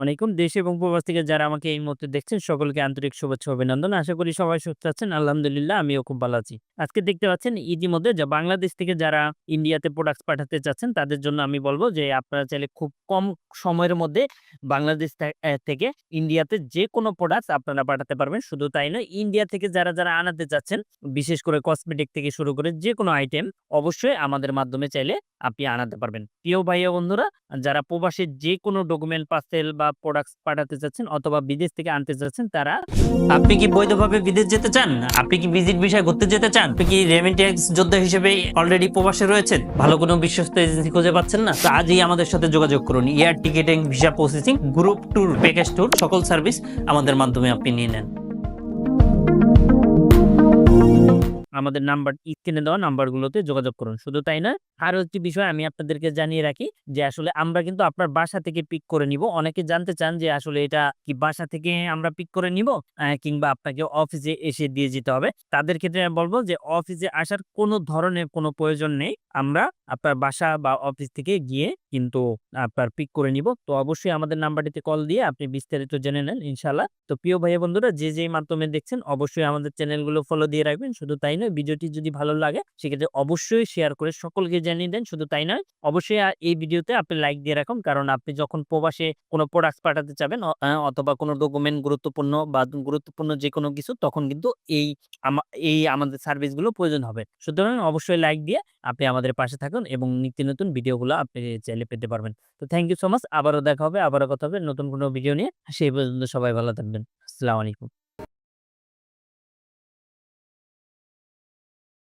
আলাইকুম দেশ এবং প্রবাস থেকে যারা আমাকে এই মুহূর্তে দেখছেন, সকলকে আন্তরিক শুভেচ্ছা, অভিনন্দন। আশা করি সবাই সুস্থ আছেন। আলহামদুলিল্লাহ, আমিও খুব ভালো আছি। আজকে দেখতে পাচ্ছেন ইতিমধ্যে যা বাংলাদেশ থেকে যারা ইন্ডিয়াতে প্রোডাক্টস পাঠাতে চাচ্ছেন, তাদের জন্য আমি বলব যে আপনারা চাইলে খুব কম সময়ের মধ্যে বাংলাদেশ থেকে ইন্ডিয়াতে যে কোনো প্রোডাক্টস আপনারা পাঠাতে পারবেন। শুধু তাই নয়, ইন্ডিয়া থেকে যারা যারা আনাতে চাচ্ছেন, বিশেষ করে কসমেটিক থেকে শুরু করে যে কোনো আইটেম অবশ্যই আমাদের মাধ্যমে চাইলে আপনি আনাতে পারবেন। প্রিয় ভাইয়া বন্ধুরা, যারা প্রবাসের যে কোনো ডকুমেন্ট পার্সেল বা প্রোডাক্টস পাঠাতে চাচ্ছেন অথবা বিদেশ থেকে আনতে চাচ্ছেন, তারা আপনি কি বৈধভাবে বিদেশ যেতে চান? আপনি কি ভিজিট বিষয় ঘুরতে যেতে চান? আপনি কি রেমিটেন্স যোদ্ধা হিসেবে অলরেডি প্রবাসে রয়েছেন? ভালো কোনো বিশ্বস্ত এজেন্সি খুঁজে পাচ্ছেন না? তো আজই আমাদের সাথে যোগাযোগ করুন। Air ticketing visa processing group tour package tour সকল সার্ভিস আমাদের মাধ্যমে আপনি নিয়ে নেন। আমাদের নাম্বার, স্ক্রিনে দেওয়া নাম্বারগুলোতে যোগাযোগ করুন। শুধু তাই না আরও একটি বিষয় আমি আপনাদেরকে জানিয়ে রাখি যে, আসলে আমরা কিন্তু আপনার বাসা থেকে পিক করে নিব। অনেকে জানতে চান যে, আসলে এটা কি বাসা থেকে আমরা পিক করে নিব কিংবা আপনাকে অফিসে এসে দিয়ে যেতে হবে। তাদের ক্ষেত্রে বলব যে অফিসে আসার কোনো ধরনের কোনো প্রয়োজন নেই। আমরা আপনার বাসা বা অফিস থেকে গিয়ে কিন্তু আপনার পিক করে নিব। তো অবশ্যই আমাদের নাম্বারটিতে কল দিয়ে আপনি বিস্তারিত জেনে নেন ইনশাল্লাহ তো প্রিয় ভাইয়া বন্ধুরা, যে যেই মাধ্যমে দেখছেন, অবশ্যই আমাদের চ্যানেলগুলো ফলো দিয়ে রাখবেন। শুধু তাই নয় ভিডিওটি যদি ভালো লাগে, সেক্ষেত্রে অবশ্যই শেয়ার করে সকলকে জানিয়ে দেন। শুধু তাই নয়, অবশ্যই এই ভিডিওতে আপনি লাইক দিয়ে রাখুন। কারণ আপনি যখন প্রবাসে কোনো প্রোডাক্ট পাঠাতে চাবেন অথবা কোনো ডকুমেন্ট গুরুত্বপূর্ণ বা গুরুত্বপূর্ণ যে কোনো কিছু, তখন কিন্তু এই এই আমাদের সার্ভিসগুলো প্রয়োজন হবে। সুতরাং অবশ্যই লাইক দিয়ে আপনি আমাদের পাশে থাকুন এবং নিত্য নতুন ভিডিওগুলো আপনি চাইলে পেতে পারবেন। তো থ্যাংক ইউ সো মাচ আবারও দেখা হবে, আবারও কথা হবে নতুন কোনো ভিডিও নিয়ে। সেই পর্যন্ত সবাই ভালো থাকবেন। আসসালামু আলাইকুম।